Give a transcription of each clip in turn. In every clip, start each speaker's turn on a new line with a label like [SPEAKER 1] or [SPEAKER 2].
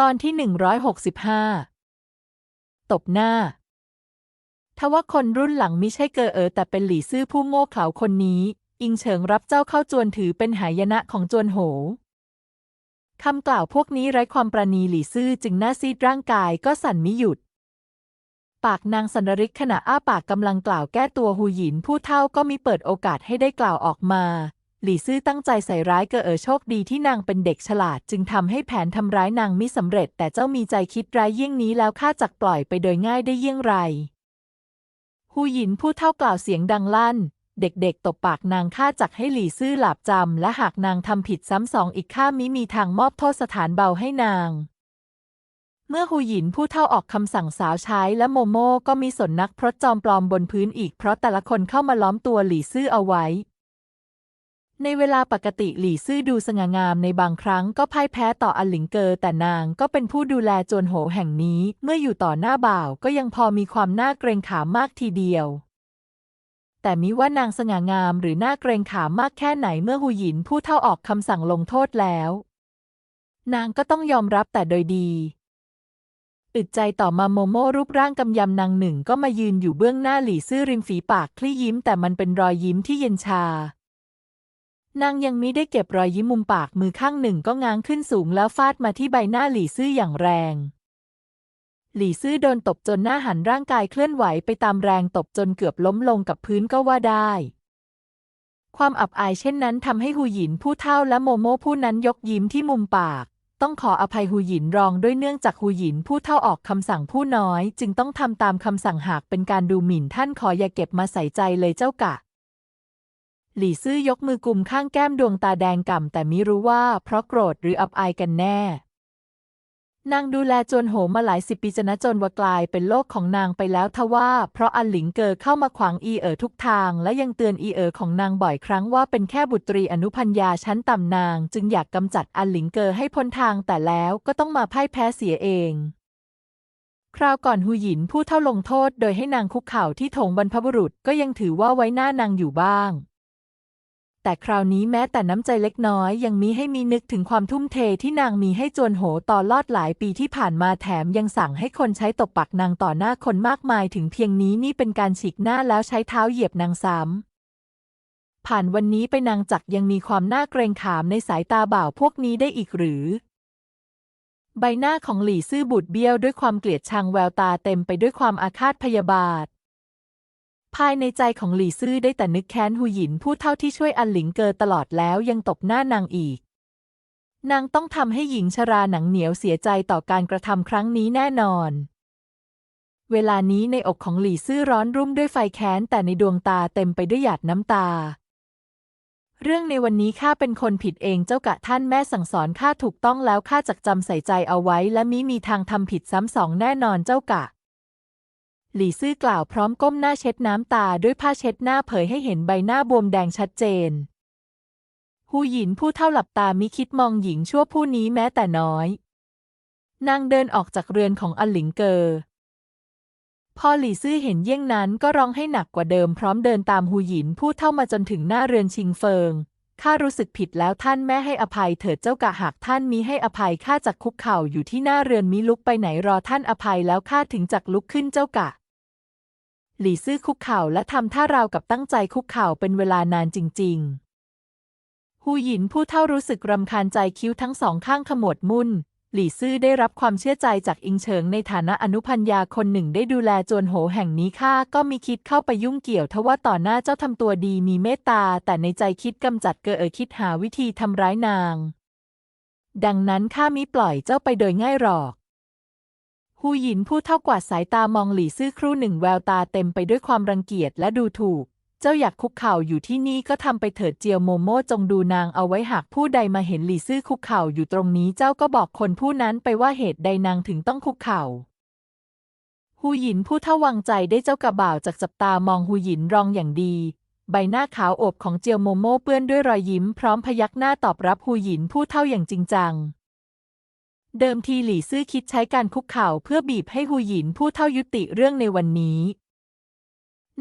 [SPEAKER 1] ตอนที่ 165 ตบหน้า ทว่าคนรุ่นหลังมิใช่เกอเออแต่เป็นหลี่ซื่อผู้โง่เขลาคนนี้ อิงเฉิงรับเจ้าเข้าจวนถือเป็นหายนะของจวนโหคำกล่าวพวกนี้ไร้ความประณีหลี่ซื่อจึงหน้าซีดร่างกายก็สั่นมิหยุด ปากนางสันริกขณะอ้าปากกำลังกล่าวแก้ตัวหูหยินผู้เท่าก็มีเปิดโอกาสให้ได้กล่าวออกมา หลี่ซื่อตั้งใจใส่ร้ายเกอเอ๋อโชคดีที่นางเป็นเด็กฉลาด จึงทำให้แผนทำร้ายนางมิสำเร็จ แต่เจ้ามีใจคิดร้ายเยี่ยงนี้แล้วข้าจักปล่อยไปโดยง่ายได้เยี่ยงไรหูหยินผู้เท่ากล่าวเสียงดังลั่น เด็กๆตบปากนางข้าจักให้หลี่ซื่อหลาบจำ และหากนางทำผิดซ้ำสองอีกข้ามิมีทางมอบโทษสถานเบาให้นาง เมื่อหูหยินผู้เท่าออกคำสั่งสาวใช้และโมโม่ก็มีสนนักพรตจอมปลอมบนพื้นอีกเพราะแต่ละคนเข้ามาล้อมตัวหลี่ซื่อเอาไว้ ในเวลาปกติหลี่ซื่อดูสง่างามในบางครั้งก็พ่ายแพ้ต่ออันหลิงเกอแต่นางก็เป็นผู้ดูแลโจนโหแห่งนี้ เมื่ออยู่ต่อหน้าบ่าวก็ยังพอมีความน่าเกรงขามมากทีเดียว แต่มิว่านางสง่างามหรือน่าเกรงขามมากแค่ไหนเมื่อหูหยินผู้เท่าออกคำสั่งลงโทษแล้ว นางก็ต้องยอมรับแต่โดยดีอึดใจต่อมาโมโมรูปร่างกำยำนางหนึ่งก็มายืนอยู่เบื้องหน้าหลี่ซื่อริมฝีปากคลี่ยิ้มแต่มันเป็นรอยยิ้มที่เย็นชา นางยังมิได้เก็บรอยยิ้มมุมปากมือข้างหนึ่งก็ง้างขึ้นสูงแล้วฟาดมาที่ใบหน้าหลี่ซื่ออย่างแรง หลี่ซื่อโดนตบจนหน้าหันร่างกายเคลื่อนไหวไปตามแรงตบจนเกือบล้มลงกับพื้นก็ว่าได้ ความอับอายเช่นนั้นทำให้หูหยินผู้เท่าและโมโมผู้นั้นยกยิ้มที่มุมปาก ต้องขออภัยหูหยินรองด้วยเนื่องจากหูหยินผู้เท่าออกคำสั่งผู้น้อย จึงต้องทำตามคำสั่งหากเป็นการดูหมิ่นท่านขออย่าเก็บมาใส่ใจเลยเจ้ากะ หลี่ซื่อยกมือกุมข้างแก้มดวงตาแดงก่ำแต่มิรู้ว่าเพราะโกรธหรืออับอายกันแน่ นางดูแลจวนโหมาหลายสิบปีจนจนว่ากลายเป็นโลกของนางไปแล้วทว่า เพราะอันหลิงเกอเข้ามาขวางอีเอ๋อทุกทาง และยังเตือนอีเอ๋อของนางบ่อยครั้งว่าเป็นแค่บุตรีอนุพัญญาชั้นต่ำนาง จึงอยากกำจัดอันหลิงเกอให้พ้นทางแต่แล้วก็ต้องมาพ่ายแพ้เสียเองคราวก่อนหูหยินผู้เท่าลงโทษโดยให้นางคุกเข่าที่ถงบรรพบุรุษก็ยังถือว่าไว้หน้านางอยู่บ้าง แต่คราวนี้แม้แต่น้ำใจเล็กน้อยยังมีให้มีนึกถึงความทุ่มเทที่นางมีให้จวนโหตอนลอดหลายปีที่ผ่านมาแถมยังสั่งให้คนใช้ตบปากนางต่อหน้าคนมากมายถึงเพียงนี้นี่เป็นการฉีกหน้าแล้วใช้เท้าเหยียบนางซ้ำผ่านวันนี้ไปนางจักยังมีความน่าเกรงขามในสายตาบ่าวพวกนี้ได้อีกหรือใบหน้าของหลี่ซื่อบูดเบี้ยวด้วยความเกลียดชังแววตาเต็มไปด้วยความอาฆาตพยาบาท ภายในใจของหลี่ซื่อได้แต่นึกแค้นหูหยินผู้เท่าที่ช่วยอันหลิงเกอตลอดแล้วยังตบหน้านางอีก นางต้องทำให้หญิงชราหนังเหนียวเสียใจต่อการกระทำครั้งนี้แน่นอน เวลานี้ในอกของหลี่ซื่อร้อนรุ่มด้วยไฟแค้นแต่ในดวงตาเต็มไปด้วยหยาดน้ำตา เรื่องในวันนี้ข้าเป็นคนผิดเองเจ้ากะท่านแม่สั่งสอนข้าถูกต้องแล้วข้าจักจำใส่ใจเอาไว้และมิมีทางทำผิดซ้ำสองแน่นอนเจ้ากะ หลี่ซื่อกล่าวพร้อมก้มหน้าเช็ดน้ำตาด้วยผ้าเช็ดหน้าเผยให้เห็นใบหน้าบวมแดงชัดเจน หูหยินผู้เท่าหลับตามิคิดมองหญิงชั่วผู้นี้แม้แต่น้อย นางเดินออกจากเรือนของอันหลิงเกอ พอหลี่ซื่อเห็นเยี่ยงนั้นก็ร้องให้หนักกว่าเดิมพร้อมเดินตามหูหยินผู้เท่ามาจนถึงหน้าเรือนชิงเฟิงข้ารู้สึกผิดแล้วท่านแม่ให้อภัยเถิดเจ้ากะหากท่านมิให้อภัยข้าจักคุกเข่าอยู่ที่หน้าเรือนมิลุกไปไหนรอท่านอภัยแล้วข้าถึงจักลุกขึ้นเจ้ากะ หลี่ซื่อคุกเข่าและทำท่าราวกับตั้งใจคุกเข่าเป็นเวลานานจริง ๆ หูหยินผู้เท่ารู้สึกรำคาญใจคิ้วทั้งสองข้างขมวดมุ่น หลี่ซื่อได้รับความเชื่อใจจากอิงเฉิงในฐานะอนุพัญญาคนหนึ่งได้ดูแลจวนโหแห่งนี้ข้าก็มีคิดเข้าไปยุ่งเกี่ยวทว่าต่อหน้าเจ้าทำตัวดีมีเมตตา แต่ในใจคิดกำจัดเกอเออคิดหาวิธีทำร้ายนาง ดังนั้นข้ามิปล่อยเจ้าไปโดยง่ายหรอก หูหยินผู้เท่ากวาสายตามองหลี่ซื่อครู่หนึ่งแววตาเต็มไปด้วยความรังเกียจและดูถูก เจ้าอยากคุกเข่าอยู่ที่นี่ก็ทำไปเถิดเจียวโมโม่จงดูนางเอาไว้หากผู้ใดมาเห็นหลี่ซื่อคุกเข่าอยู่ตรงนี้เจ้าก็บอกคนผู้นั้นไปว่าเหตุใดนางถึงต้องคุกเข่าหูหยินผู้เท่าวังใจได้เจ้ากระบ่าวจากจับตามองหูหยินรองอย่างดี ใบหน้าขาวโอบของเจียวโมโม่เปื้อนด้วยรอยยิ้มพร้อมพยักหน้าตอบรับหูหยินผู้เท่าอย่างจริงจัง เดิมทีหลี่ซื่อคิดใช้การคุกเข่าเพื่อบีบให้หูหยินผู้เท่ายุติเรื่องในวันนี้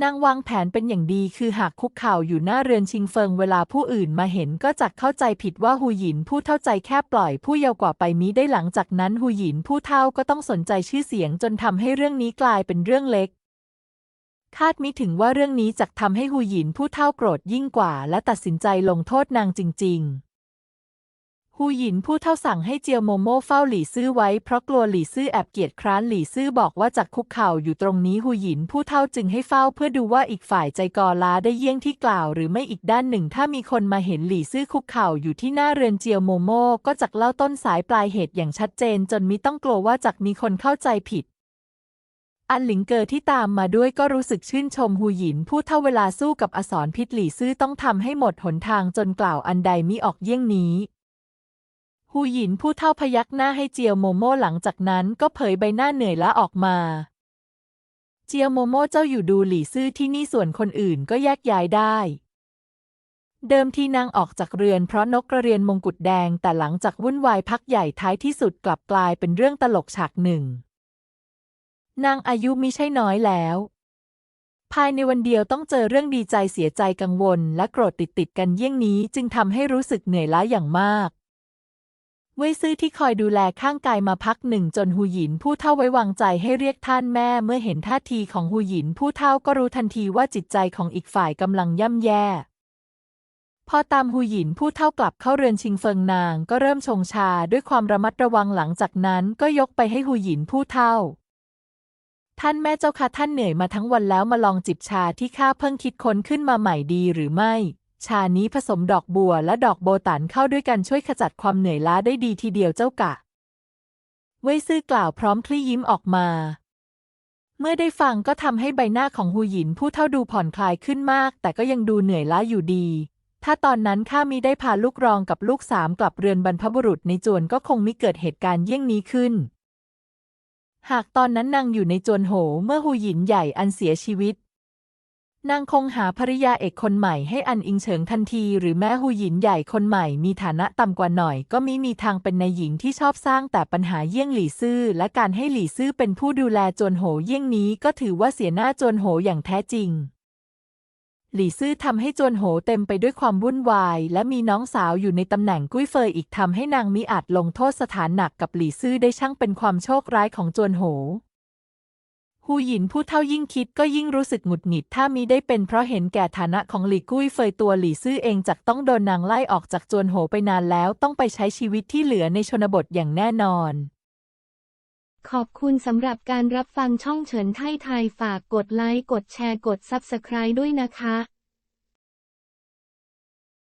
[SPEAKER 1] นางวางแผนเป็นอย่างดีคือหากคุกเข่าอยู่หน้าเรือนชิงเฟิงเวลาผู้อื่นมาเห็นก็จะเข้าใจผิดว่าหูหยินผู้เท่าใจแค่ปล่อยผู้เยาว์กว่าไปมิได้หลังจากนั้นหูหยินผู้เท่าก็ต้องสนใจชื่อเสียงจนทำให้เรื่องนี้กลายเป็นเรื่องเล็กคาดมิถึงว่าเรื่องนี้จะทำให้หูหยินผู้เท่าโกรธยิ่งกว่า และตัดสินใจลงโทษนางจริง ๆ ฮูหยินผู้เท่าสั่งให้เจียวโมโม่เฝ้าหลี่ซื่อไว้เพราะกลัวหลี่ซื่อแอบเกียจคร้านหลี่ซื่อบอกว่าจากคุกเข่าอยู่ตรงนี้ฮูหยินผู้เท่าจึงให้เฝ้าเพื่อดูว่าอีกฝ่ายใจกอล้าได้เยี่ยงที่กล่าวหรือไม่อีกด้านหนึ่ง ถ้ามีคนมาเห็นหลี่ซื่อคุกเข่าอยู่ที่หน้าเรือนเจียวโมโม่ก็จักเล่าต้นสายปลายเหตุอย่างชัดเจน จนมิต้องกลัวว่าจักมีคนเข้าใจผิดอันหลิงเกอที่ตามมาด้วยก็รู้สึกชื่นชมฮูหยินผู้เท่าเวลาสู้กับอสรพิษหลี่ซื่อต้องทำให้หมดหนทางจนกล่าวอันใดมิออกเยี่ยงนี้ ฮูหยินผู้เท่าพยักหน้าให้เจียวโมโม่หลังจากนั้นก็เผยใบหน้าเหนื่อยล้าออกมา เจียวโมโม่เจ้าอยู่ดูหลี่ซื่อที่นี่ส่วนคนอื่นก็แยกย้ายได้เดิมทีนางออกจากเรือนเพราะนกกระเรียนมงกุฎแดงแต่หลังจากวุ่นวายพักใหญ่ท้ายที่สุดกลับกลายเป็นเรื่องตลกฉากหนึ่ง นางอายุมิใช่น้อยแล้ว ภายในวันเดียวต้องเจอเรื่องดีใจเสียใจกังวล และโกรธติดติดกันเยี่ยงนี้จึงทำให้รู้สึกเหนื่อยล้าอย่างมาก เว่ยซื่อที่คอยดูแลข้างกายมาพักหนึ่งจนหูหยินผู้เท่าไว้วางใจให้เรียกท่านแม่เมื่อเห็นท่าทีของหูหยินผู้เท่าก็รู้ทันทีว่าจิตใจของอีกฝ่ายกำลังย่ำแย่ พอตามหูหยินผู้เท่ากลับเข้าเรือนชิงเฟิงนางก็เริ่มชงชาด้วยความระมัดระวังหลังจากนั้นก็ยกไปให้หูหยินผู้เท่า ท่านแม่เจ้าค่ะท่านเหนื่อยมาทั้งวันแล้วมาลองจิบชาที่ข้าเพิ่งคิดค้นขึ้นมาใหม่ดีหรือไม่ ชานี้ผสมดอกบัวและดอกโบตันเข้าด้วยกันช่วยขจัดความเหนื่อยล้าได้ดีทีเดียวเจ้ากะ เว่ยซื่อกล่าวพร้อมคลี่ยิ้มออกมา เมื่อได้ฟังก็ทำให้ใบหน้าของฮูหยินผู้เท่าดูผ่อนคลายขึ้นมาก แต่ก็ยังดูเหนื่อยล้าอยู่ดี ถ้าตอนนั้นข้ามิได้พาลูกรองกับลูกสามกลับเรือนบรรพบุรุษในจวนก็คงมิเกิดเหตุการณ์เยี่ยงนี้ขึ้นหากตอนนั้นนางอยู่ในจวนโห เมื่อฮูหยินใหญ่อันเสียชีวิต นางคงหาภริยาเอกคนใหม่ให้อันอิงเฉิงทันที หรือแม้ฮูหยินใหญ่คนใหม่มีฐานะต่ำกว่าหน่อย ก็มิมีทางเป็นนายหญิงที่ชอบสร้างแต่ปัญหาเยี่ยงหลี่ซื่อ และการให้หลี่ซื่อเป็นผู้ดูแลจวนโหเยี่ยงนี้ก็ถือว่าเสียหน้าจวนโหอย่างแท้จริง หลี่ซื่อทำให้จวนโหเต็มไปด้วยความวุ่นวาย และมีน้องสาวอยู่ในตำแหน่งกุ้ยเฟยอีกทำให้นางมิอาจลงโทษสถานหนักกับหลี่ซื่อได้ช่างเป็นความโชคร้ายของจวนโห ฮูหยินผู้เท่ายิ่งคิดก็ยิ่งรู้สึกหงุดหงิดถ้ามิได้เป็นเพราะเห็นแก่ฐานะของหลี่กุ้ยเฟยตัวหลี่ซื่อเองจักต้องโดนนางไล่ออกจากจวนโหไปนานแล้วต้องไปใช้ชีวิตที่เหลือในชนบทอย่างแน่นอน
[SPEAKER 2] ขอบคุณสำหรับการรับฟังช่องเฉินไทยไทยฝากกดไลค์กดแชร์กด Subscribe ด้วยนะคะ